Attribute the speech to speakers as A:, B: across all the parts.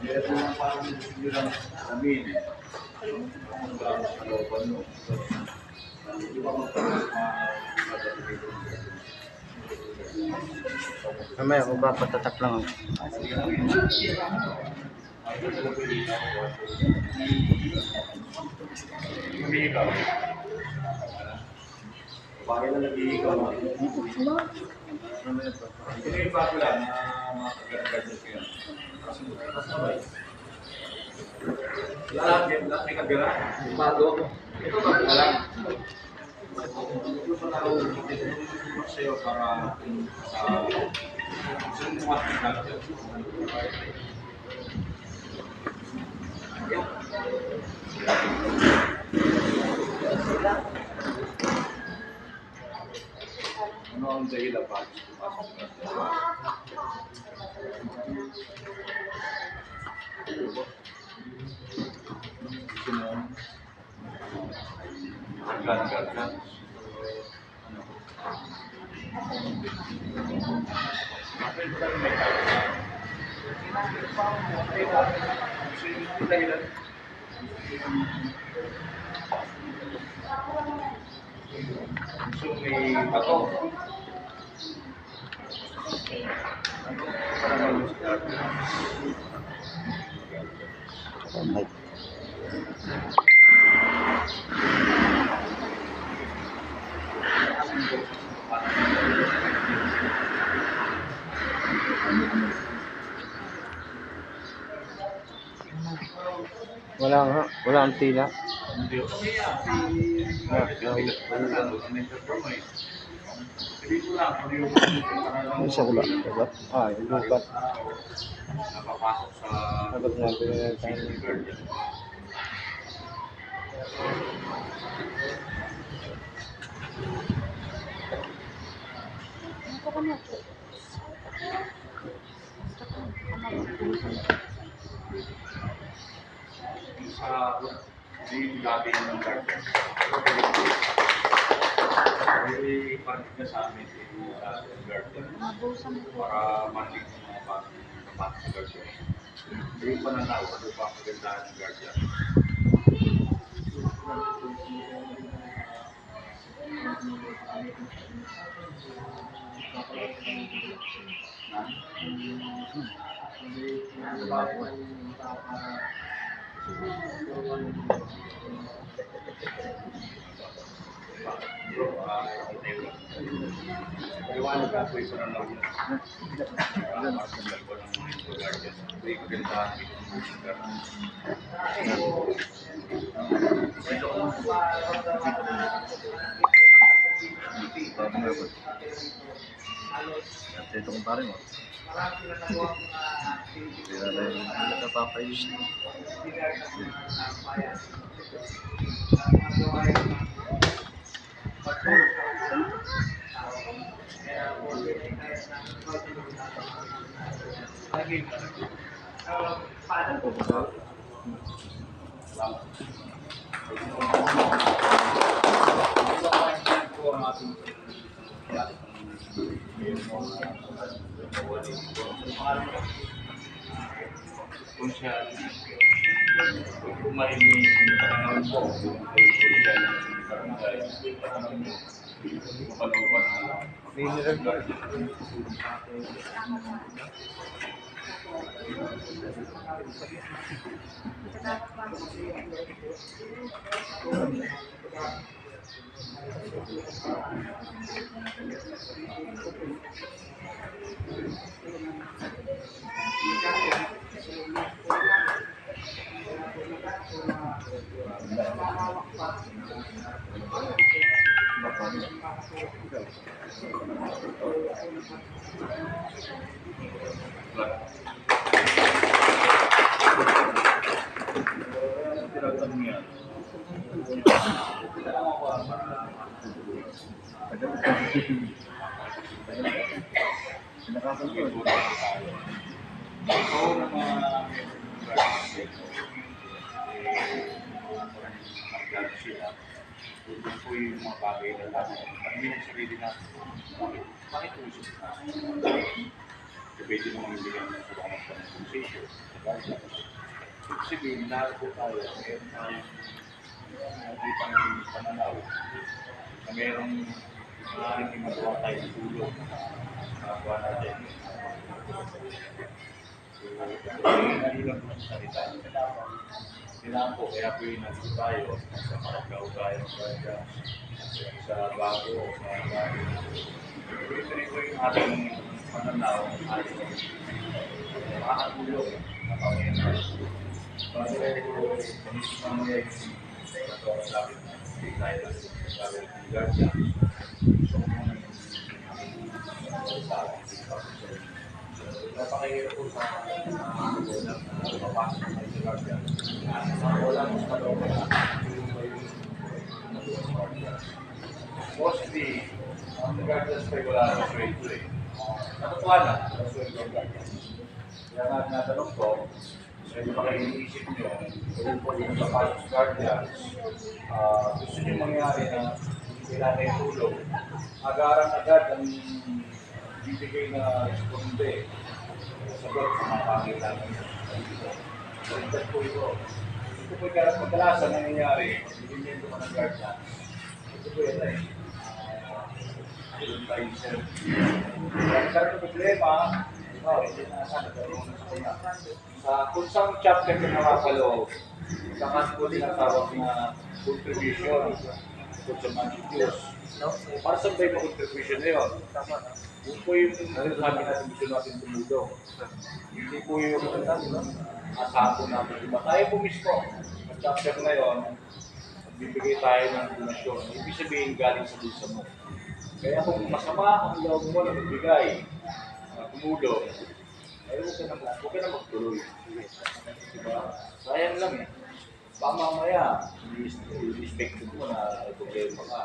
A: Meron naman parang hindi lang sabihin eh. Ang parang sa looban mo. Di ba kung
B: lang.
A: Umiikaw. Bakit na nag-iikaw? Ito yung bago lang na. Kasi kasabay. Lahat yan, lahat may kagara. Bago. Ito bago lang. Ito pa sa'yo para sa kumakas ka Ano ang dahilan bakit pumasok ka sa Gusto mo Hanggang hanggang Bakit ba may kaya? Gusto yung dahilan? Gusto may bato. Ano? Para mag-start.
B: Mic. Wala nga, wala ang tila.
A: Hindi ako umiyak. Ano Hindi ko lang kung yung
B: Ano sa kula? Diba? Ah, yung lupat.
A: napapasok sa
B: Dapat nga pinag tayo.
A: sa yung dati ng garden. May panig na sa amin yung uh, garden para manig ng mga bata kapatid sa garden. Yung pananaw, ano ba ang kagandahan ng garden? Paliwanag ako yung pananaw niya. Para masagal ko ng mga garden. May kagandahan ng garden.
B: At ito kung pare mo. Kaya na yung napapayos na.
A: Kung siya kung may panahon po, kung siya ng barangay, panahon mo, mapanaw pa na
B: Mineral
A: But, pinagtan niya. Kailangan ko para
B: Pinakasunod.
A: Oo, ng mga mag sila. Yun po yung mga bagay na dapat. Kami yung sarili natin. Bakit? Bakit usap na? Pwede naman yung bigyan ng sa mga conversation. Sabihin, narito tayo. Meron tayong nakikita ng pananaw na merong maaaring magawa tayo ng tulong na gawa natin. So, nalilang po sa salita. Kailangan po, kaya po yung nandito tayo sa Maragao tayo, sa, sa bago, sa bago. Ito rin po yung ating pananaw, ating makakatulong na po, kami mamaya yung ito na ng napakahirap po sa na mapapasok na sa guardian. Wala mo sa loob na Mostly, ang guardians ay wala sa sweldo eh. Natutuwa na, sa guardians. Kaya nga natanong ko, medyo baka iniisip nyo, kung po yung sa guardians, ah, gusto nyo mangyari na kailangan yung tulong, agaran agad ang bibigay na responde sagot sa mga pangailangan niya. Baliktad po ito. Ito po yung kadalasan nangyayari, binigyan ko ng guardian. Ito po yun eh. Doon tayo sir. Kaya nagkaroon ng problema, sa. Sa kung saan chapter na nakakaloob, saka po tinatawag na contribution kung sa mga Diyos. Para sa ba yung contribution na yun? Yun po yung sabi natin gusto natin tumulong. Hindi po yung asahan po natin. Diba? Tayo po mismo, sa chapter na yun, bibigay tayo ng donasyon. Ibig sabihin galing sa bulsa mo. Kaya kung masama ang loob mo na magbigay, tumulong, ay huwag ka na, huwag ka na magtuloy. Diba? Sayang lang eh. Baka mamaya, i-respect mo na may problema ka.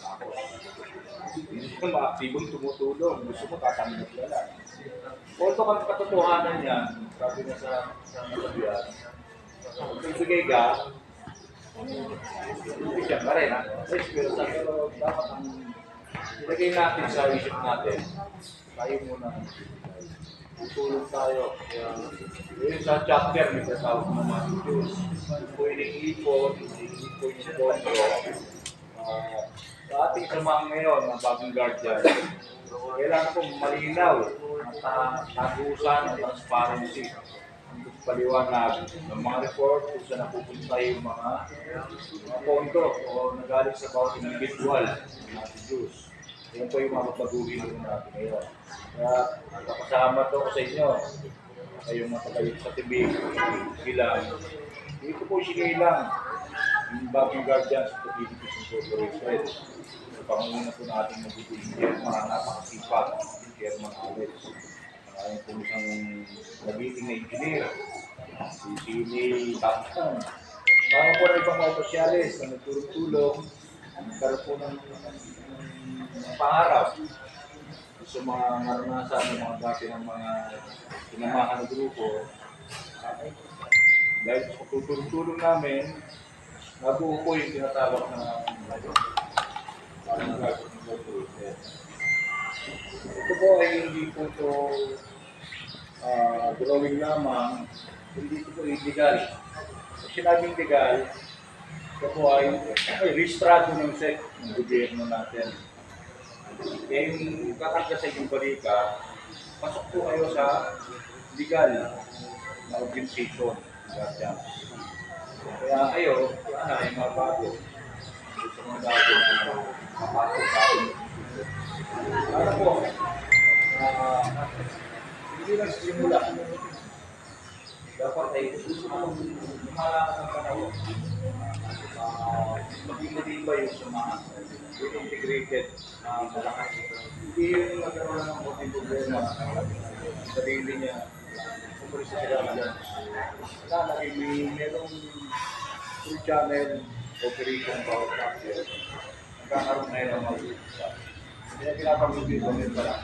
A: Tapos, hindi ka ma-activong tumutulong. Gusto mo tatanggap ka lang. Although kung katotohanan yan, sabi niya sa sa nalabihan, kung ibigay ka, bigyan ka rin. pero dapat ang ilagay natin sa isip natin, tayo muna tutulong tayo. Kaya, yun sa chapter, may tatawag na mga Diyos. Kung iniipon, iniipon yung pondo, ah, sa ating samahan ngayon, ng bagong guardian, kailangan po malinaw at uh, tagusan at transparency ang paliwanag ng mga report kung saan napupunta yung mga, mga pondo o nagaling sa bawat individual ating Diyos. Yan po yung mga baguhin natin ngayon. Kaya nakasama to ko sa inyo. Kayong tayo sa tibig, silang. Dito po sinilang yung bagong guardians sa Philippines Incorporated. Sa pangunguna po natin magiging mga napakasipag, Chairman Alex. Maraming po isang nabiting na engineer, si Sini Tapton. Tama po na ibang mga opisyalis na nagtulong-tulong, nagkaroon po ng, ng pangarap sa mga maranasan ng mga dati ng mga pinamahan ng grupo. Dahil sa tutulong-tulong namin, nabuo po yung tinatawag na ito po ay hindi po ito ah, drawing lamang, hindi ito po illegal. Pag sinabing legal, ito po ay registrado ng SEC ng gobyerno natin. Yung kakarga sa inyong balika, pasok po kayo sa legal na organization. Kaya kayo, wala na yung mga bago. Sa mga bago na mapasok sa. Para po, ah, hindi lang simula. Dapat ay lumalakas ang panahon. Ah, maging matibay yung samahan. Yung integrated na malakas. Hindi yung nagkaroon ng konting problema. Sa sarili niya, kumulis sa sila dyan. Wala, lagi may merong full channel operation power factor, nagkakaroon ngayon ng mga. Kaya pinapag-review ko rin pala.